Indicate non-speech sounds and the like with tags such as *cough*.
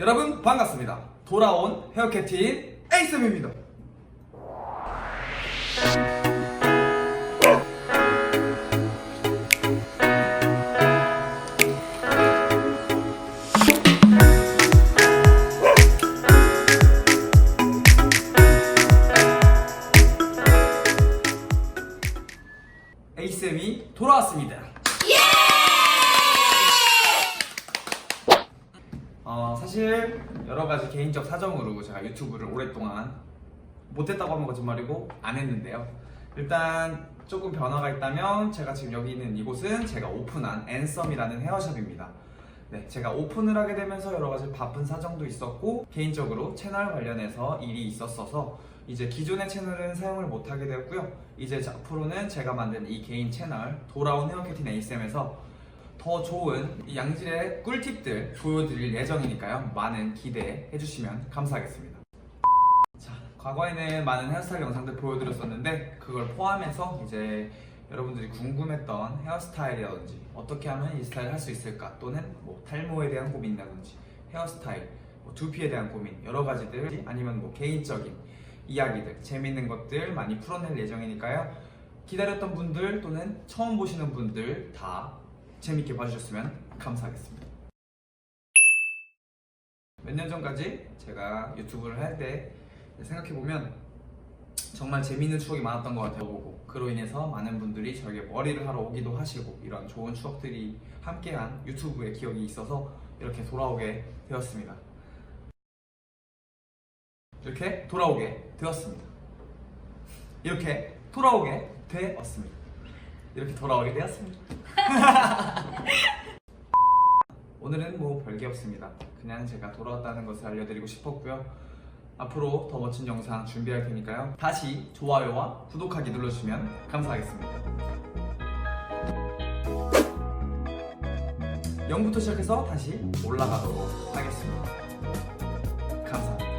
여러분 반갑습니다. 돌아온 헤어캐틴 에이쌤입니다. 에이쌤이 돌아왔습니다. 어, 사실 여러 가지 개인적 사정으로 제가 유튜브를 오랫동안 못했다고 하면 거짓말이고 안 했는데요. 일단 조금 변화가 있다면 제가 지금 여기 있는 이곳은 제가 오픈한 앤썸이라는 헤어샵입니다. 네, 제가 오픈을 하게 되면서 여러 가지 바쁜 사정도 있었고 개인적으로 채널 관련해서 일이 있었어서 이제 기존의 채널은 사용을 못 하게 되었고요. 이제 앞으로는 제가 만든 이 개인 채널 돌아온 헤어캐틴 ASM에서 더 좋은 이 양질의 꿀팁들 보여드릴 예정이니까요. 많은 기대해 주시면 감사하겠습니다. 자, 과거에는 많은 헤어스타일 영상들 보여드렸었는데 그걸 포함해서 이제 여러분들이 궁금했던 헤어스타일이라든지 어떻게 하면 이 스타일 할수 있을까 또는 뭐 탈모에 대한 고민이라든지 헤어스타일, 뭐 두피에 대한 고민 여러 가지들 아니면 뭐 개인적인 이야기들 재밌는 것들 많이 풀어낼 예정이니까요. 기다렸던 분들 또는 처음 보시는 분들 다 재밌게 봐주셨으면 감사하겠습니다. 몇 년 전까지 제가 유튜브를 할 때 생각해보면 정말 재밌는 추억이 많았던 것 같아요. 그로 인해서 많은 분들이 저에게 머리를 하러 오기도 하시고 이런 좋은 추억들이 함께한 유튜브의 기억이 있어서 이렇게 돌아오게 되었습니다. 이렇게 돌아오게 되었습니다. 이렇게 돌아오게 되었습니다. 이렇게 돌아오게 되었습니다. *laughs* 오늘은 뭐 별게 없습니다. 그냥 제가 돌아왔다는 것을 알려드리고 싶었고요. 앞으로 더 멋진 영상 준비할 테니까요. 다시 좋아요와 구독하기 눌러주시면 감사하겠습니다. 0부터 시작해서 다시 올라가도록 하겠습니다. 감사합니다.